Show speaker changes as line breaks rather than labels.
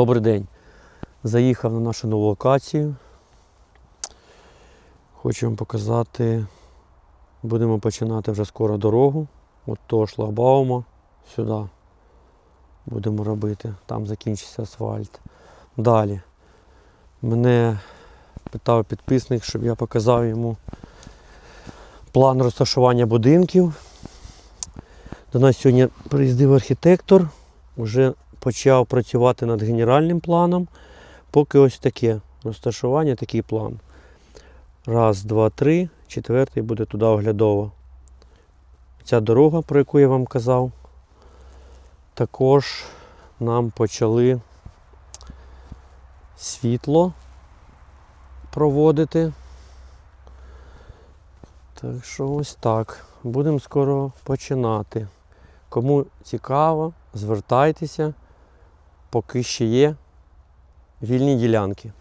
Добрий день. Заїхав на нашу нову локацію. Хочу вам показати. Будемо починати вже скоро дорогу. От того шлагбаума сюди будемо робити. Там закінчиться асфальт. Далі. Мене питав підписник, щоб я показав йому план розташування будинків. До нас сьогодні приїздив архітектор, вже почав працювати над генеральним планом. Поки ось таке розташування, такий план. Раз, два, три. Четвертий буде туди оглядово. Ця дорога, про яку я вам казав, також нам почали світло проводити. Так що ось так. Будемо скоро починати. Кому цікаво, звертайтеся, поки ще є вільні ділянки.